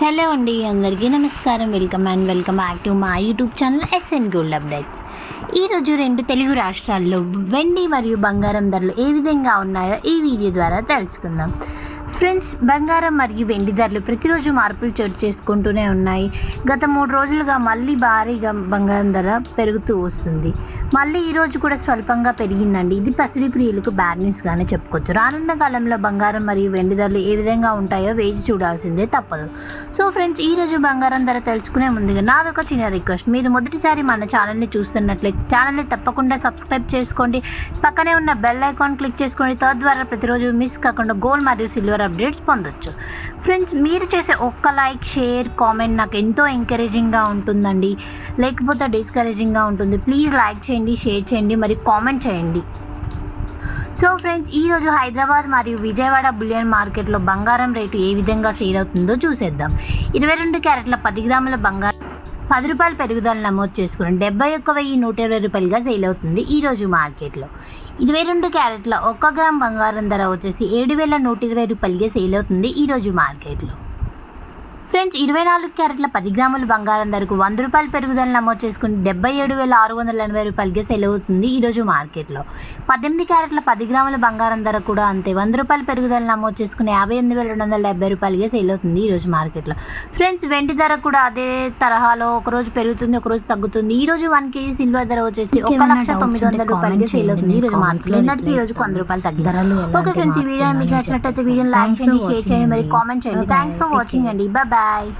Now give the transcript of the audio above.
Hello అండి అందరికీ నమస్కారం. Welcome and welcome back to మా YouTube channel SN gold updates ఈరోజు రెండు తెలుగు రాష్ట్రాల్లో వెండి మరియు బంగారం ధరలు ఏ విధంగా ఉన్నాయో ఈ వీడియో ద్వారా తెలుసుకుందాం. ఫ్రెండ్స్ బంగారం మరియు వెండి ధరలు ప్రతిరోజు మార్పులు చోటు చేసుకుంటూనే ఉన్నాయి. గత మూడు రోజులుగా మళ్ళీ భారీగా బంగారం ధర పెరుగుతూ వస్తుంది. మళ్ళీ ఈరోజు కూడా స్వల్పంగా పెరిగిందండి. ఇది పసిడి ప్రియులకు బ్యాడ్ న్యూస్గానే చెప్పుకోవచ్చు. రానున్న కాలంలో బంగారం మరియు వెండి ధరలు ఏ విధంగా ఉంటాయో వేచి చూడాల్సిందే తప్పదు. సో ఫ్రెండ్స్ ఈరోజు బంగారం ధర తెలుసుకునే ముందుగా నాదొక చిన్న రిక్వెస్ట్. మీరు మొదటిసారి మన ఛానల్ని చూస్తున్నట్లయితే ఛానల్ని తప్పకుండా సబ్స్క్రైబ్ చేసుకోండి. పక్కనే ఉన్న బెల్ ఐకాన్ క్లిక్ చేసుకోండి తద్వారా ప్రతిరోజు మిస్ కాకుండా గోల్డ్ మరియు సిల్వర్ అప్డేట్స్ పొందొచ్చు. ఫ్రెండ్స్ మీరు చేసే ఒక్క లైక్ షేర్ కామెంట్ నాకు ఎంతో ఎంకరేజింగ్గా ఉంటుందండి. లేకపోతే డిస్కరేజింగ్గా ఉంటుంది. ప్లీజ్ లైక్ చేయండి షేర్ చేయండి మరి కామెంట్ చేయండి. సో ఫ్రెండ్స్ ఈరోజు హైదరాబాద్ మరియు విజయవాడ బులియన్ మార్కెట్లో బంగారం రేటు ఏ విధంగా సేల్ అవుతుందో చూసేద్దాం. ఇరవై రెండు క్యారెట్ల పది గ్రాముల బంగారం పది రూపాయల పెరుగుదల నమోదు చేసుకుని డెబ్బై ఒక్క వెయ్యి నూట ఇరవై రూపాయలుగా సేల్ అవుతుంది ఈరోజు మార్కెట్లో. ఇరవై రెండు క్యారెట్ల ఒక్క గ్రామ్ బంగారం ధర వచ్చేసి ఏడు వేల నూట ఇరవై రూపాయలుగా సేల్ అవుతుంది ఈరోజు మార్కెట్లో. ఫ్రెండ్స్ ఇరవై నాలుగు క్యారెట్ల పది గ్రాముల బంగారం ధరకు వంద రూపాయల పెరుగుదల నమోదు చేసుకుని డెబ్బై ఏడు వేల ఆరు వందల ఎనభై రూపాయలకి సెల్ అవుతుంది ఈరోజు మార్కెట్లో. పద్దెనిమిది క్యారెట్ల పది గ్రాముల బంగారం ధర కూడా అంతే. వంద రూపాయల పెరుగుదల నమోదు చేసుకుని యాభై ఎనిమిది వేల రెండు వందల డెబ్బై రూపాయలకి సెల్ అవుతుంది ఈరోజు మార్కెట్లో. ఫ్రెండ్స్ వెండి ధర కూడా అదే తరహాలో ఒకరోజు పెరుగుతుంది ఒకరోజు తగ్గుతుంది. ఈ రోజు వన్ కేజీ సిల్వర్ ధర వచ్చేసి ఒక లక్ష తొమ్మిది వందల రూపాయలకి సేల్ అవుతుంది ఈ రోజు. మార్కెట్లో. నిన్నటికి ఈ రోజు వంద రూపాయలు తగ్గింది ఓకే ఫ్రెండ్స్ ఈ వీడియో మీకు నచ్చినట్టయితే వీడియోని లైక్ చేయండి షేర్ చేయండి మరి. కామెంట్ చేయండి. Thanks for watching. అండి. Bye bye